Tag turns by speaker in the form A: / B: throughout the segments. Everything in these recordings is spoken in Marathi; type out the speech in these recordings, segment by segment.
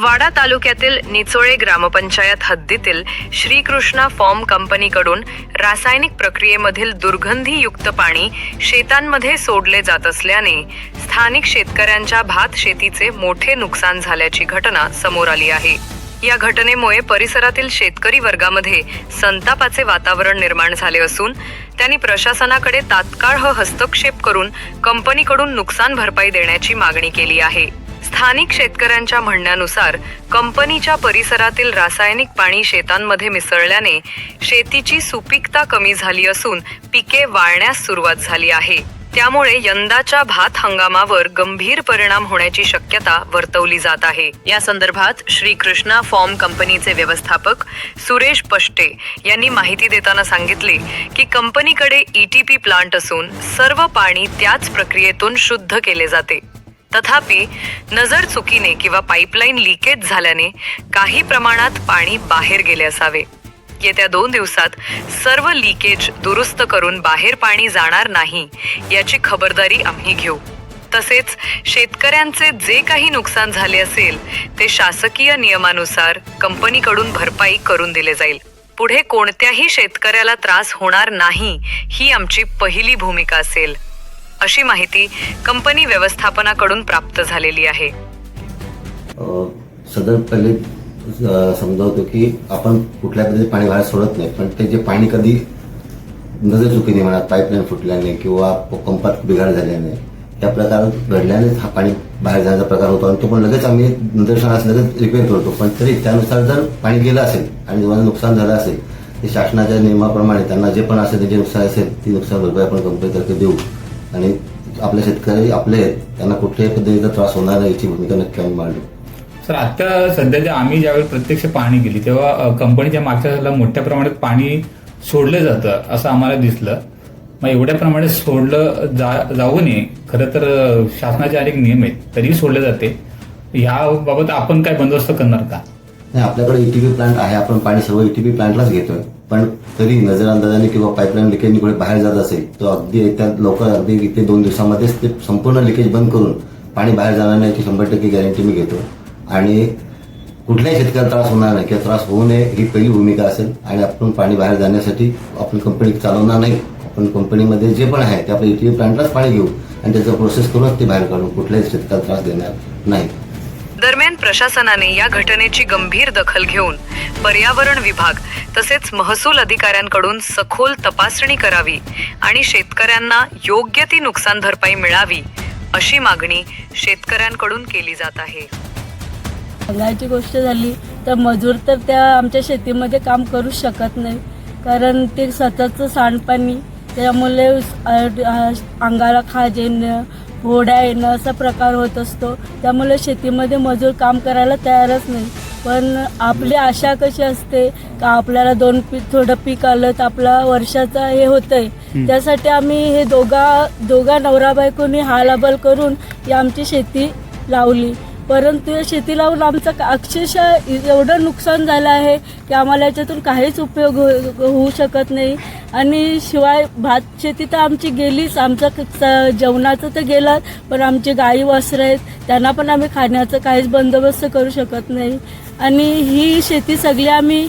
A: वाडा तालुक्यातील निचोळे ग्रामपंचायत हद्दीतील श्रीकृष्णा फॉर्म कंपनीकडून रासायनिक प्रक्रियेमधील दुर्गंधीयुक्त पाणी शेतांमध्ये सोडले जात असल्याने स्थानिक शेतकऱ्यांच्या भात शेतीचे मोठे नुकसान झाल्याची घटना समोर आली आहे. या घटनेमुळे परिसरातील शेतकरी वर्गामध्ये संतापाचे वातावरण निर्माण झाले असून त्यांनी प्रशासनाकडे तात्काळ ह हस्तक्षेप करून कंपनीकडून नुकसान भरपाई देण्याची मागणी केली आहे. स्थानिक शेतकऱ्यांच्या म्हणण्यानुसार कंपनीच्या परिसरातील रासायनिक पाणी शेतांमध्ये मिसळल्याने शेतीची सुपीकता कमी झाली असून पिके वाळण्यास सुरुवात झाली आहे. त्यामुळे यंदाच्या भात हंगामावर गंभीर परिणाम होण्याची शक्यता वर्तवली जात आहे. या संदर्भात श्री कृष्णा फॉर्म कंपनीचे व्यवस्थापक सुरेश पष्टे यांनी माहिती देताना सांगितले की कंपनीकडे ईटीपी प्लांट असून सर्व पाणी त्याच प्रक्रियेतून शुद्ध केले जाते. तथापि नजर चुकीने किंवा पाईपलाईन लिकेज झाल्याने काही प्रमाणात पाणी बाहेर गेले असावे. येत्या दोन दिवसात सर्व लिकेज दुरुस्त करून बाहेर पाणी जाणार नाही याची खबरदारी आम्ही घेऊ. तसेच शेतकऱ्यांचे जे काही नुकसान झाले असेल ते शासकीय नियमानुसार कंपनीकडून भरपाई करून दिले जाईल. पुढे कोणत्याही शेतकऱ्याला त्रास होणार नाही ही आमची पहिली भूमिका असेल. अशी माहिती कंपनी व्यवस्थापनाकडून प्राप्त झालेली आहे.
B: सदर पहिले समजावतो की आपण कुठल्या पद्धतीने पाणी बाहेर सोडत नाही पण ते जे पाणी कधी नजर चुकीने म्हणा पाईपलाईन फुटल्याने किंवा पंपात बिघाड झाल्याने त्या प्रकार घडल्यानेच हा पाणी बाहेर जाण्याचा प्रकार होतो. आणि तो पण लगेच आम्ही निदर्शनास लगेच रिपेअर करतो. पण तरी त्यानुसार जर पाणी गेलं असेल आणि तुम्हाला नुकसान झालं असेल ते शासनाच्या नियमाप्रमाणे त्यांना जे पण असेल त्याचे नुकसान असेल ती नुकसान भरपाई आपण कंपनीतर्फे देऊ. आणि आपले शेतकरी आपले आहेत त्यांना कुठल्याही पद्धतीचा त्रास होणार नाही याची भूमिका नक्की आम्ही मांडू.
C: सर आता सध्या जे आम्ही ज्यावेळी प्रत्यक्ष पाहणी केली तेव्हा कंपनीच्या मागच्या साईडला मोठ्या प्रमाणात पाणी सोडलं जातं असं आम्हाला दिसलं. मग एवढ्या प्रमाणात सोडलं जा जाऊ नये खरं तर शासनाचे अनेक नियम आहेत तरीही सोडले जाते. याबाबत आपण काय बंदोबस्त करणार का?
B: नाही आपल्याकडे ईटीपी प्लांट आहे आपण पाणी सर्व ईटीपी प्लांटलाच घेतोय. पण तरी नजरअंदाजाने किंवा पाईपलाईन लिकेज बाहेर जात असेल तर अगदी त्या लवकर अगदी इथे दोन दिवसामध्येच ते संपूर्ण लिकेज बंद करून पाणी बाहेर जाणार नाही याची शंभर टक्के गॅरंटी मी घेतो. आणि कुठल्याही शेतकऱ्याला त्रास होणार नाही किंवा त्रास होऊ नये ही पहिली भूमिका असेल. आणि आपण पाणी बाहेर जाण्यासाठी आपण कंपनी चालवणार नाही. आपण कंपनीमध्ये जे पण आहे ते आपल्या ईटीपी प्लांटलाच पाणी घेऊ आणि त्याचं प्रोसेस करूनच ते बाहेर काढू. कुठल्याही शेतकऱ्याला त्रास देणार नाही.
A: दरम्यान प्रशासनाने या घटनेची गंभीर दखल घेऊन पर्यावरण विभाग तसेच महसूल अधिकाऱ्यांकडून सखोल तपासणी करावी आणि शेतकऱ्यांना योग्य ती नुकसान भरपाई मिळावी अशी मागणी शेतकऱ्यांकडून केली जात आहे.
D: सांगायची गोष्ट झाली तर मजूर तर त्या आमच्या शेतीमध्ये काम करू शकत नाही कारण ते सततचं सांडपाणी त्यामुळे अंगाला खाज येणं फोड्या येणं असा प्रकार होत असतो. त्यामुळे शेतीमध्ये मजूर काम करायला तयारच नाही. पण आपली आशा कशी असते? का आपल्याला दोन पीक थोडं पीक आलं तर आपला वर्षाचा हे होतंय. त्यासाठी आम्ही हे दोघा दोघा नवरा बायकोनी हालाबल करून ही आमची शेती लावली. परंतु या शेती लावून आमचं का- अक्षरशः एवढं नुकसान झालं आहे की आम्हाला याच्यातून काहीच उपयोग हो- होऊ शकत नाही. आणि शिवाय भात शेती तर आमची गेलीच. आमचं क- जेवणाचं तर गेलं पण आमचे गाई वासरं आहेत त्यांना पण आम्ही खाण्याचं काहीच बंदोबस्त करू शकत नाही. आणि ही शेती सगळी आम्ही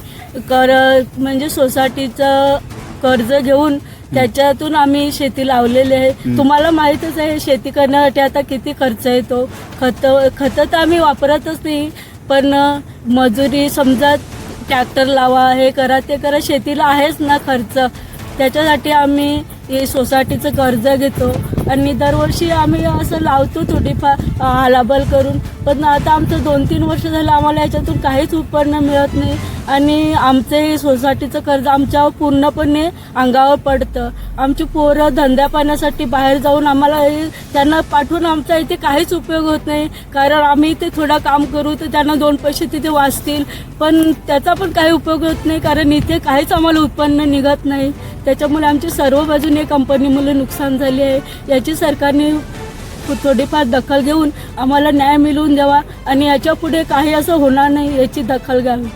D: कर म्हणजे सोसायटीचं कर्ज घेऊन त्याच्यातून आम्ही शेती लावलेली आहे. तुम्हाला माहीतच आहे शेती करण्यासाठी आता किती खर्च येतो. खत खतं तर आम्ही वापरतच नाही पण मजुरी समजा ट्रॅक्टर लावा हे करा ते करा शेतीला आहेच ना खर्च. त्याच्यासाठी आम्ही हे सोसायटीचं कर्ज घेतो. आणि दरवर्षी आम्ही असं लावतो थोडीफार हालाबल करून. पण आता आमचं दोन तीन वर्ष झालं आम्हाला याच्यातून काहीच उत्पन्न मिळत नाही. आणि आमचं हे सोसायटीचं कर्ज आमच्यावर पूर्णपणे अंगावर पडतं. आमची पोरं धंद्या पाण्यासाठी बाहेर जाऊन आम्हाला त्यांना पाठवून आमचा इथे काहीच उपयोग होत नाही. कारण आम्ही इथे थोडं काम करू तर त्यांना दोन पैसे तिथे वाचतील. पण त्याचा पण काही उपयोग होत नाही कारण इथे काहीच आम्हाला उत्पन्न निघत नाही. त्याच्यामुळे आमची सर्व बाजूने कंपनीमुळे नुकसान झाले आहे. याची सरकारने थोडीफार दखल घेऊन आम्हाला न्याय मिळवून द्यावा आणि याच्यापुढे काही असं होणार नाही याची दखल घ्यावी.